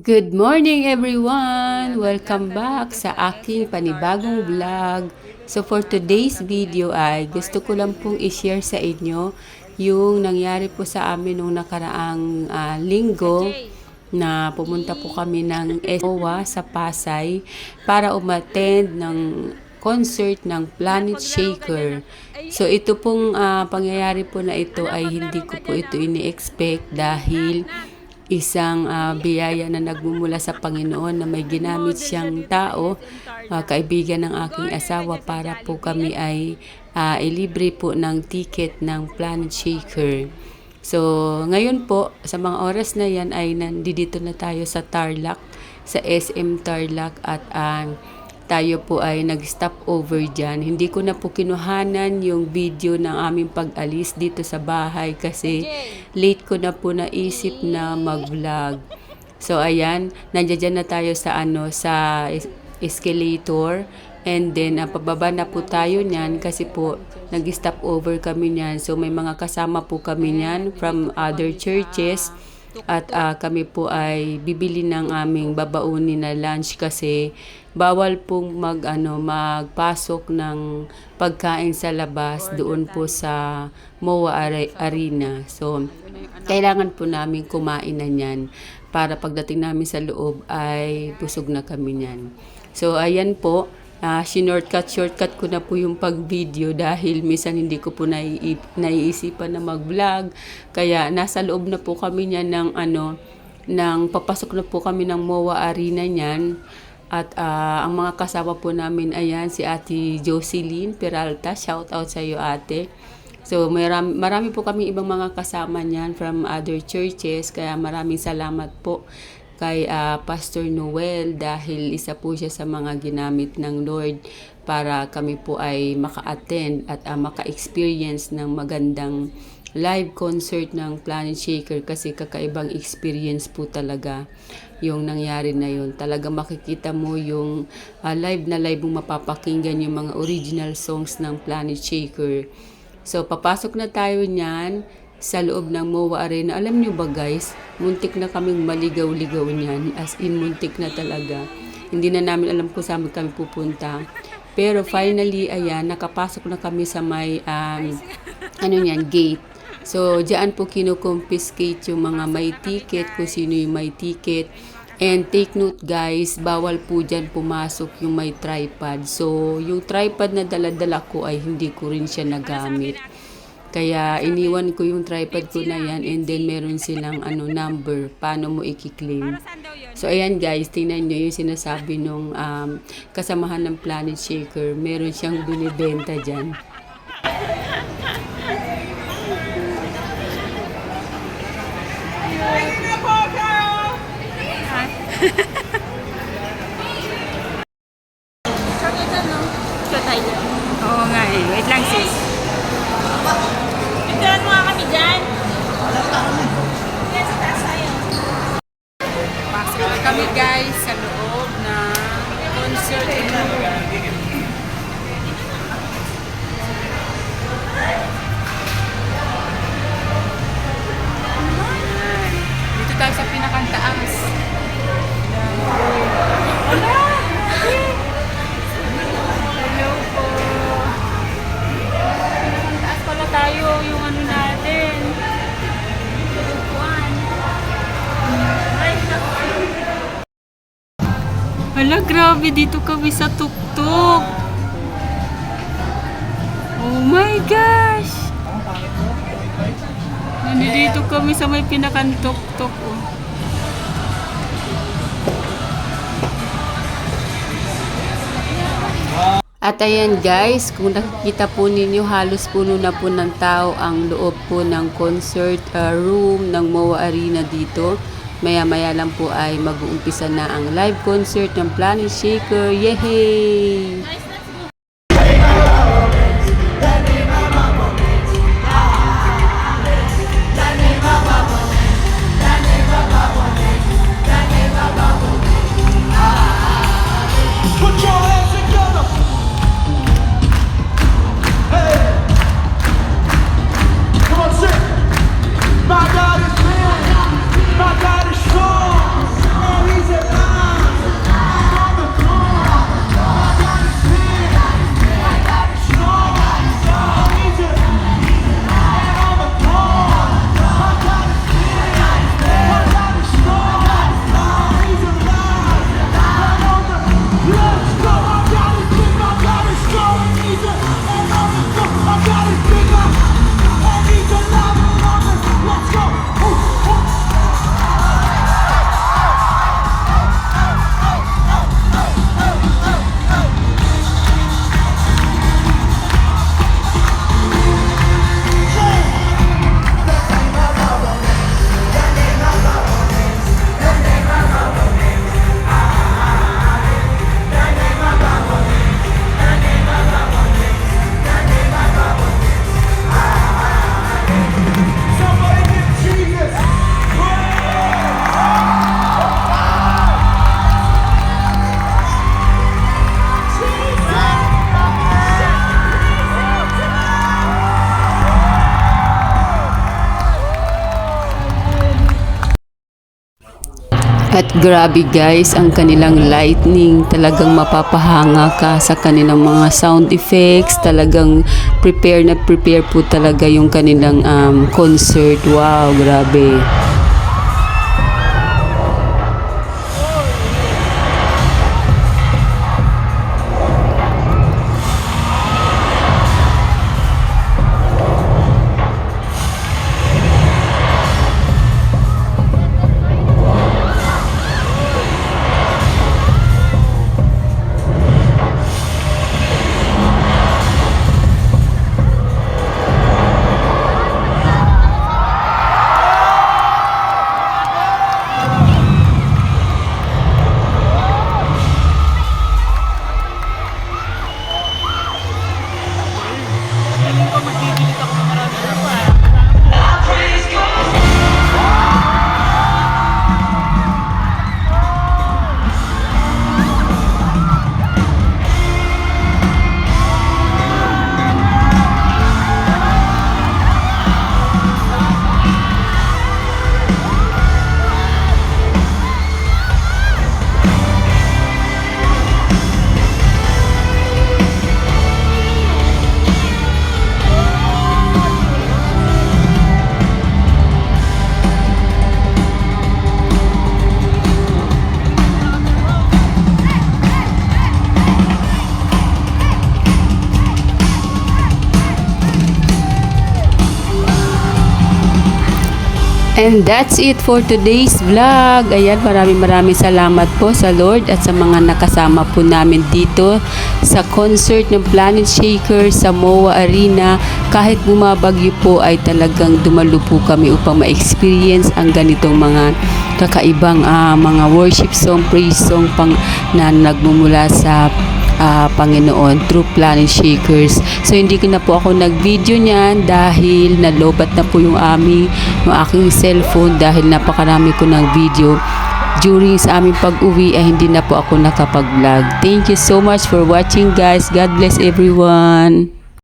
Good morning everyone! Welcome back sa aking panibagong vlog. So for today's video ay gusto ko lang pong i-share sa inyo yung nangyari po sa amin nung nakaraang ah, linggo na pumunta po kami ng SOA sa Pasay para umattend ng concert ng Planet Shaker. So ito pong ah, pangyayari po na ito ay hindi ko po ito ini-expect dahil isang ah, biyaya na nagmumula sa Panginoon na may ginamit siyang tao, ah, kaibigan ng aking asawa para po kami ay ah, ilibre po ng ticket ng Planet Shaker. So, ngayon po, sa mga oras na yan ay nandito na tayo sa Tarlac, sa SM Tarlac at ah, tayo po ay nag-stop over dyan. Hindi ko na po kinuhanan yung video ng aming pag-alis dito sa bahay kasi late ko na po naisip na mag-vlog. So ayan, nandiyan na tayo sa ano sa es- escalator and then ah, pababa na po tayo niyan kasi po nag-stop over kami niyan. So may mga kasama po kami niyan from other churches at ah, kami po ay bibili ng aming babaunin na lunch kasi bawal pong mag ano magpasok ng pagkain sa labas doon po sa MOA Are- Arena. So kailangan po namin kumain na niyan para pagdating namin sa loob ay busog na kami niyan. So ayan po, Ah, shortcut shortcut ko na po yung pag-video dahil minsan hindi ko po naiip, naiisipan na mag-vlog. Kaya nasa loob na po kami niyan ng ano ng papasok na po kami ng MOA Arena niyan. At ah, ang mga kasama po namin ayan si Ate Jocelyn Peralta. Shout out sa iyo ate. So marami, marami po kami ibang mga kasama niyan from other churches kaya maraming salamat po kay ah, Pastor Noel dahil isa po siya sa mga ginamit ng Lord para kami po ay maka-attend at ah, maka-experience ng magandang live concert ng Planet Shaker kasi kakaibang experience po talaga yung nangyari na yun. Talaga makikita mo yung ah, live na live mong mapapakinggan yung mga original songs ng Planet Shaker. So, papasok na tayo niyan sa loob ng MOA Arena. Alam niyo ba guys, muntik na kaming maligaw-ligaw niyan. As in, muntik na talaga. Hindi na namin alam kung saan kami pupunta. Pero finally, ayan, nakapasok na kami sa may, um, ano niyan, gate. So, diyan po kinukonfiscate yung mga may ticket, kung sino yung may ticket. And take note guys, bawal po dyan pumasok yung may tripod. So, yung tripod na daladala ko ay hindi ko rin siya nagamit. Kaya iniwan ko yung tripod ko na yan and then meron silang ano number paano mo i-claim. So ayan guys, tingnan nyo yung sinasabi nung um, kasamahan ng Planet Shaker. Meron siyang binibenta dyan. Oo Pasok na kami guys sa loob na concert. Dito tayo sa pinakantaas. Hala, grabe dito kami sa tuktok. Oh my gosh! Nandito kami sa may pinakantuktok. Oh. At ayan guys, kung nakikita po ninyo, halos puno na po ng tao ang loob po ng concert uh, room ng MOA Arena dito. Maya-maya lang po ay mag-uumpisa na ang live concert ng Planet Shaker. Yehey! Somebody At grabe guys, ang kanilang lightning talagang mapapahanga ka sa kanilang mga sound effects. Talagang prepare na prepare po talaga yung kanilang um, concert. Wow, grabe. And that's it for today's vlog. Ayan, maraming maraming salamat po sa Lord at sa mga nakasama po namin dito sa concert ng Planet Shaker sa MOA Arena. Kahit bumabagyo po ay talagang dumalo po kami upang ma-experience ang ganitong mga kakaibang ah, mga worship song, praise song pang na nagmumula sa ah, Panginoon through Planet Shakers. So hindi ko na po ako nag-video niyan dahil nalobat na po yung aming yung aking cellphone dahil napakarami ko ng video during sa aming pag-uwi ay hindi na po ako nakapag-vlog. Thank you so much for watching guys. God bless everyone.